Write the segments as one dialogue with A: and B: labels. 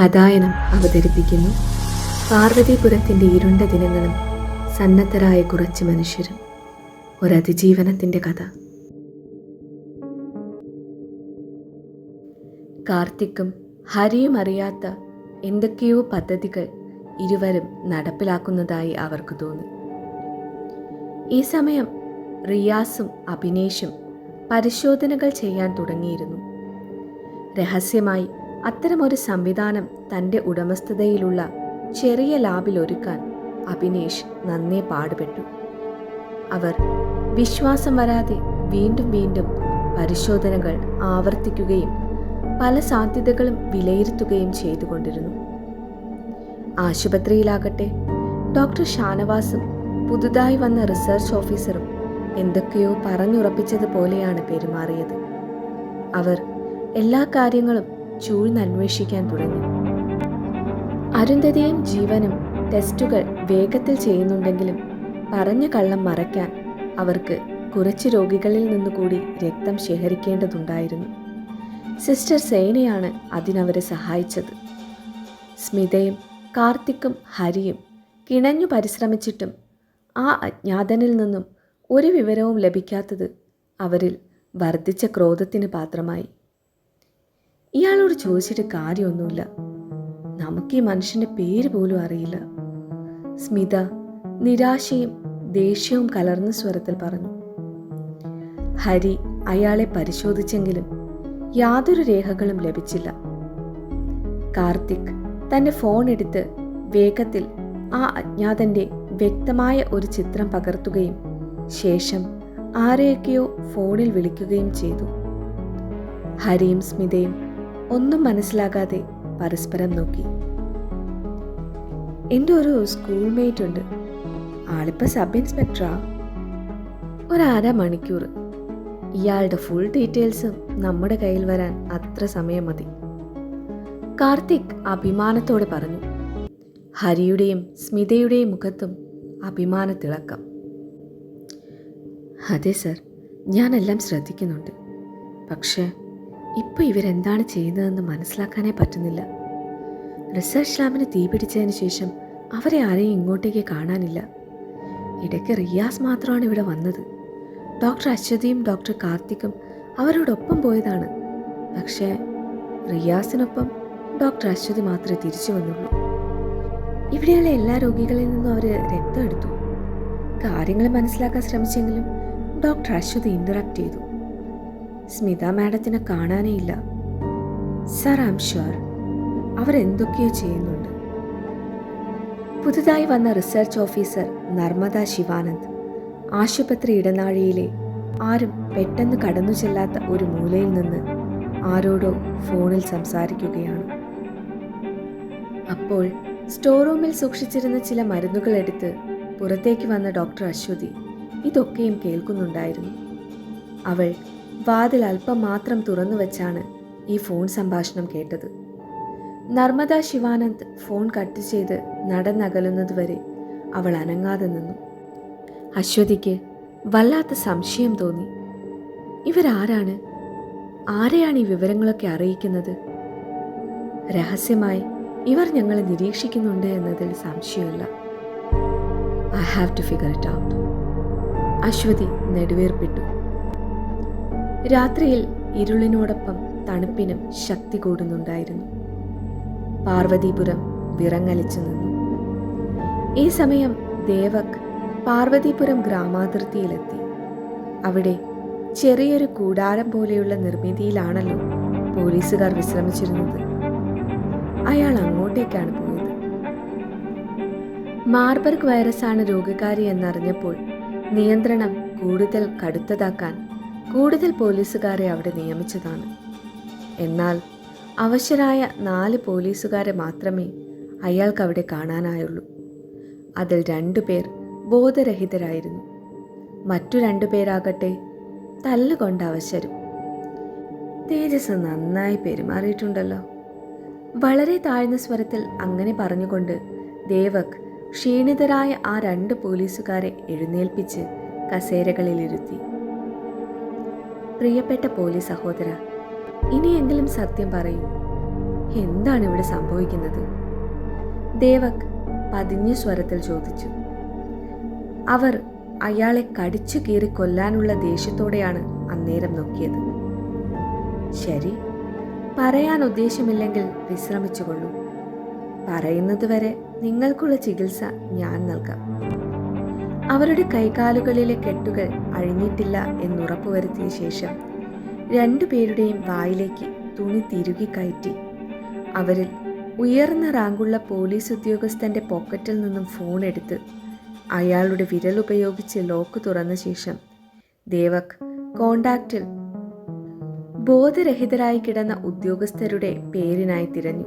A: കഥായനം അവതരിപ്പിക്കുന്നു. പാർവതിപുരത്തിന്റെ ഇരുണ്ട ദിനങ്ങളും സന്നദ്ധരായ കുറച്ച് മനുഷ്യരും. ഒരതിജീവനത്തിന്റെ കഥ. കാർത്തിക്കും ഹരിയും അറിയാത്ത എന്തൊക്കെയോ പദ്ധതികൾ ഇരുവരും നടപ്പിലാക്കുന്നതായി അവർക്ക് തോന്നി. ഈ സമയം റിയാസും അഭിനേഷും പരിശോധനകൾ ചെയ്യാൻ തുടങ്ങിയിരുന്നു. രഹസ്യമായി അത്തരമൊരു സംവിധാനം തന്റെ ഉടമസ്ഥതയിലുള്ള ചെറിയ ലാബിൽ ഒരുക്കാൻ അഭിനേഷ് നന്നേ പാടുപെട്ടു. അവർ വിശ്വാസം വരാതെ വീണ്ടും വീണ്ടും പരിശോധനകൾ ആവർത്തിക്കുകയും പല സാധ്യതകളും വിലയിരുത്തുകയും ചെയ്തുകൊണ്ടിരുന്നു. ആശുപത്രിയിലാകട്ടെ ഡോക്ടർ ഷാനവാസും പുതുതായി വന്ന റിസർച്ച് ഓഫീസറും എന്തൊക്കെയോ പറഞ്ഞുറപ്പിച്ചതുപോലെയാണ് പെരുമാറിയത്. അവർ എല്ലാ കാര്യങ്ങളും ചൂഴ്ന്നന്വേഷിക്കാൻ തുടങ്ങി. അരുന്ധതിയും ജീവനും ടെസ്റ്റുകൾ വേഗത്തിൽ ചെയ്യുന്നുണ്ടെങ്കിലും പറഞ്ഞ കള്ളം മറയ്ക്കാൻ അവർക്ക് കുറച്ച് രോഗികളിൽ നിന്നുകൂടി രക്തം ശേഖരിക്കേണ്ടതുണ്ടായിരുന്നു. സിസ്റ്റർ സേനയാണ് അതിനവരെ സഹായിച്ചത്. സ്മിതയും കാർത്തിക്കും ഹരിയും കിണഞ്ഞു പരിശ്രമിച്ചിട്ടും ആ അജ്ഞാതനിൽ നിന്നും ഒരു വിവരവും ലഭിക്കാത്തത് അവരിൽ വർദ്ധിച്ച ക്രോധത്തിന് പാത്രമായി. ഇയാളോട് ചോദിച്ചിട്ട് കാര്യമൊന്നുമില്ല. നമുക്ക് ഈ മനുഷ്യന്റെ പേര് പോലും അറിയില്ല. സ്മിത നിരാശയും ദേഷ്യവും കലർന്ന സ്വരത്തിൽ പറഞ്ഞു. ഹരി അയാളെ പരിശോധിച്ചെങ്കിലും യാതൊരു രേഖകളും ലഭിച്ചില്ല. കാർത്തിക് തന്റെ ഫോൺ എടുത്ത് വേഗത്തിൽ ആ അജ്ഞാതന്റെ വ്യക്തമായ ഒരു ചിത്രം പകർത്തുകയും ശേഷം ആരെയൊക്കെയോ ഫോണിൽ വിളിക്കുകയും ചെയ്തു. ഹരിയും സ്മിതയും ഒന്നും മനസ്സിലാകാതെ പരസ്പരം നോക്കി. എന്റെ ഒരു സ്കൂൾ മേറ്റ് ഉണ്ട്. ആളിപ്പോൾ സബ് ഇൻസ്പെക്ടറാ ഒരര മണിക്കൂർ. ഇയാളുടെ ഫുൾ ഡീറ്റെയിൽസും നമ്മുടെ കയ്യിൽ വരാൻ അത്ര സമയം മതി. കാർത്തിക് അഭിമാനത്തോടെ പറഞ്ഞു. ഹരിയുടെയും സ്മിതയുടെയും മുഖത്തും അഭിമാനത്തിളക്കം അതെ സർ ഞാനെല്ലാം ശ്രദ്ധിക്കുന്നുണ്ട്. പക്ഷേ ഇപ്പോൾ ഇവരെന്താണ് ചെയ്യുന്നതെന്ന് മനസ്സിലാക്കാനേ പറ്റുന്നില്ല. റിസർച്ച് ലാബിന് തീപിടിച്ചതിന് ശേഷം അവരെ ആരെയും ഇങ്ങോട്ടേക്ക് കാണാനില്ല. ഇടയ്ക്ക് റിയാസ് മാത്രമാണ് ഇവിടെ വന്നത്. ഡോക്ടർ അശ്വതിയും ഡോക്ടർ കാർത്തിക്കും അവരോടൊപ്പം പോയതാണ്. പക്ഷേ റിയാസിനൊപ്പം ഡോക്ടർ അശ്വതി മാത്രമേ തിരിച്ചു വന്നുള്ളൂ. ഇവിടെയുള്ള എല്ലാ രോഗികളിൽ നിന്നും അവർ രക്തം എടുത്തു. കാര്യങ്ങൾ മനസ്സിലാക്കാൻ ശ്രമിച്ചെങ്കിലും ഡോക്ടർ അശ്വതി ഇന്ററാക്ട് ചെയ്തു. സ്മിത മാഡത്തിനെ കാണാനേ ഇല്ല. സർ എം ഷുവർ അവരെന്തൊക്കെയോ ചെയ്യുന്നുണ്ട്. പുതുതായി വന്ന റിസർച്ച് ഓഫീസർ നർമ്മദ ശിവാനന്ദ് ആശുപത്രി ഇടനാഴിയിലെ ആരും പെട്ടെന്ന് കടന്നു ചെല്ലാത്ത ഒരു മൂലയിൽ നിന്ന് ആരോടോ ഫോണിൽ സംസാരിക്കുകയാണ്. അപ്പോൾ സ്റ്റോർ റൂമിൽ സൂക്ഷിച്ചിരുന്ന ചില മരുന്നുകൾ എടുത്ത് പുറത്തേക്ക് വന്ന ഡോക്ടർ അശ്വതി ഇതൊക്കെയും കേൾക്കുന്നുണ്ടായിരുന്നു. അവൾ വാതിൽ അല്പം മാത്രം തുറന്നു വെച്ചാണ് ഈ ഫോൺ സംഭാഷണം കേട്ടത്. നർമ്മദ ശിവാനന്ദ് ഫോൺ കട്ട് ചെയ്ത് നടന്നകലുന്നതുവരെ അവൾ അനങ്ങാതെ നിന്നു. അശ്വതിക്ക് വല്ലാത്ത സംശയം തോന്നി. ഇവരാരാണ്? ആരെയാണ് ഈ വിവരങ്ങളൊക്കെ അറിയിക്കുന്നത്? രഹസ്യമായി ഇവർ ഞങ്ങളെ നിരീക്ഷിക്കുന്നുണ്ട് എന്നതിൽ സംശയമില്ല. I have to figure it out Aswathi നെടുവേർപ്പിട്ടു. രാത്രിയിൽ ഇരുളിനോടൊപ്പം തണുപ്പിനും ശക്തി കൂടുന്നുണ്ടായിരുന്നു. പാർവതീപുരം വിറങ്ങലിച്ചു നിന്നു. ഈ സമയം ദേവക് പാർവതീപുരം ഗ്രാമാതിർത്തിയിലെത്തി. അവിടെ ചെറിയൊരു കൂടാരം പോലെയുള്ള നിർമ്മിതിയിലാണല്ലോ പോലീസുകാർ വിശ്രമിച്ചിരുന്നത്. അയാൾ അങ്ങോട്ടേക്കാണ് പോയത്. മാർബർഗ് വൈറസാണ് രോഗകാരി എന്നറിഞ്ഞപ്പോൾ നിയന്ത്രണം കൂടുതൽ കടുത്തതാക്കാൻ കൂടുതൽ പോലീസുകാരെ അവിടെ നിയമിച്ചതാണ്. എന്നാൽ അവശരായ നാല് പോലീസുകാരെ മാത്രമേ അയാൾക്ക് അവിടെ കാണാനായുള്ളൂ. അതിൽ രണ്ടുപേർ ബോധരഹിതരായിരുന്നു. മറ്റു രണ്ടുപേരാകട്ടെ തല്ലുകൊണ്ട് അവശരും. തേജസ് നന്നായി പെരുമാറിയിട്ടുണ്ടല്ലോ. വളരെ താഴ്ന്ന സ്വരത്തിൽ അങ്ങനെ പറഞ്ഞുകൊണ്ട് ദേവക് ക്ഷീണിതരായ ആ രണ്ട് പോലീസുകാരെ എഴുന്നേൽപ്പിച്ച് കസേരകളിലിരുത്തി. പ്രിയപ്പെട്ട പോലീസ് സഹോദര ഇനിയെങ്കിലും സത്യം പറയൂ. എന്താണ് ഇവിടെ സംഭവിക്കുന്നത്? ദേവക് പതിഞ്ഞ സ്വരത്തിൽ ചോദിച്ചു. അവർ അയാളെ കടിച്ചു കീറി കൊല്ലാനുള്ള ദേഷ്യത്തോടെയാണ് അന്നേരം നോക്കിയത്. ശരി പറയാൻ ഉദ്ദേശമില്ലെങ്കിൽ വിശ്രമിച്ചുകൊള്ളൂ. പറയുന്നതുവരെ നിങ്ങൾക്കുള്ള ചികിത്സ ഞാൻ നൽകാം. അവരുടെ കൈകാലുകളിലെ കെട്ടുകൾ അഴിഞ്ഞിട്ടില്ല എന്നുറപ്പുവരുത്തിയ ശേഷം രണ്ടുപേരുടെയും വായിലേക്ക് തുണി തിരുകി കയറ്റി. അവരിൽ ഉയർന്ന റാങ്കുള്ള പോലീസ് ഉദ്യോഗസ്ഥന്റെ പോക്കറ്റിൽ നിന്നും ഫോൺ എടുത്ത് അയാളുടെ വിരൽ ഉപയോഗിച്ച് ലോക്ക് തുറന്ന ശേഷം ദേവക് കോണ്ടാക്റ്റിൽ ബോധരഹിതരായി കിടന്ന ഉദ്യോഗസ്ഥരുടെ പേരിനായി തിരഞ്ഞു.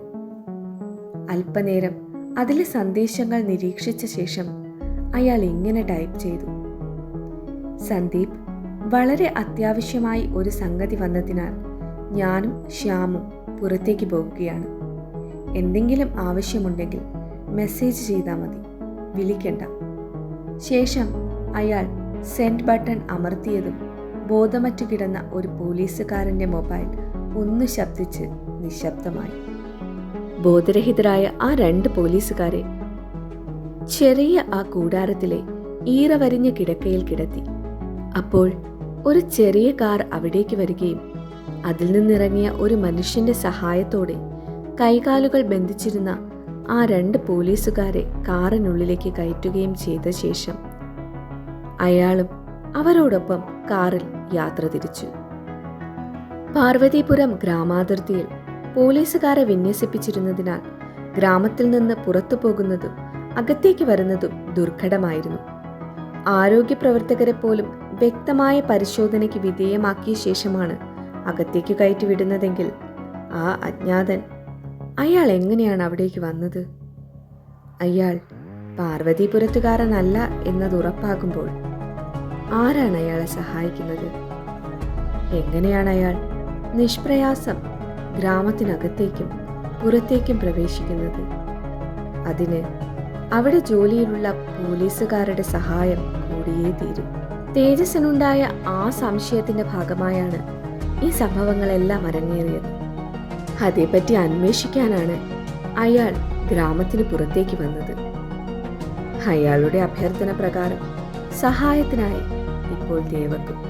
A: അല്പനേരം അതിലെ സന്ദേശങ്ങൾ നിരീക്ഷിച്ച ശേഷം അയാൾ ഇങ്ങനെ ടൈപ്പ് ചെയ്തു. സന്ദീപ് വളരെ അത്യാവശ്യമായി ഒരു സംഗതി വന്നതിനാൽ ഞാനും ശ്യാമും പുറത്തേക്ക് പോകുകയാണ്. എന്തെങ്കിലും ആവശ്യമുണ്ടെങ്കിൽ മെസ്സേജ് ചെയ്താൽ മതി. വിളിക്കണ്ട. ശേഷം അയാൾ സെൻഡ് ബട്ടൺ അമർത്തിയതും ബോധമറ്റു കിടന്ന ഒരു പോലീസുകാരന്റെ മൊബൈൽ ഒന്ന് ശബ്ദിച്ച് നിശബ്ദമായി. ബോധരഹിതരായ ആ രണ്ട് പോലീസുകാരെ ചെറിയ ആ കൂടാരത്തിലെ ഈറവരിഞ്ഞ കിടക്കയിൽ കിടത്തി. അപ്പോൾ ഒരു ചെറിയ കാർ അവിടേക്ക് വരികയും അതിൽ നിന്നിറങ്ങിയ ഒരു മനുഷ്യന്റെ സഹായത്തോടെ കൈകാലുകൾ ബന്ധിച്ചിരുന്ന ആ രണ്ട് പോലീസുകാരെ കാറിനുള്ളിലേക്ക് കയറ്റുകയും ചെയ്ത ശേഷം അയാളും അവരോടൊപ്പം കാറിൽ യാത്ര തിരിച്ചു. പാർവതീപുരം ഗ്രാമാതിർത്തിയിൽ പോലീസുകാരെ വിന്യസിപ്പിച്ചിരുന്നതിനാൽ ഗ്രാമത്തിൽ നിന്ന് പുറത്തു പോകുന്നതും അകത്തേക്ക് വരുന്നതും ദുർഘടമായിരുന്നു. ആരോഗ്യ പ്രവർത്തകരെ പോലും വ്യക്തമായ പരിശോധനയ്ക്ക് വിധേയമാക്കിയ ശേഷമാണ് അകത്തേക്ക് കയറ്റി വിടുന്നതെങ്കിൽ ആ അജ്ഞാതൻ അയാൾ എങ്ങനെയാണ് അവിടേക്ക് വന്നത്? അയാൾ പാർവതീപുരത്തുകാരനല്ല എന്നത് ഉറപ്പാകുമ്പോൾ ആരാണ് അയാളെ സഹായിക്കുന്നത്? എങ്ങനെയാണ് അയാൾ നിഷ്പ്രയാസം ഗ്രാമത്തിനകത്തേക്കും പുറത്തേക്കും പ്രവേശിക്കുന്നത്? അതിന് അവിടെ ജോലിയിലുള്ള പോലീസുകാരുടെ സഹായം കൂടിയേ തീരും. തേജസ്സിനുണ്ടായ ആ സംശയത്തിന്റെ ഭാഗമായാണ് ഈ സംഭവങ്ങളെല്ലാം അരങ്ങേറിയത്. അതേപ്പറ്റി അന്വേഷിക്കാനാണ് അയാൾ ഗ്രാമത്തിന് പുറത്തേക്ക് വന്നത്. അയാളുടെ അഭ്യർത്ഥന പ്രകാരം സഹായത്തിനായി ഇപ്പോൾ ദേവക്കും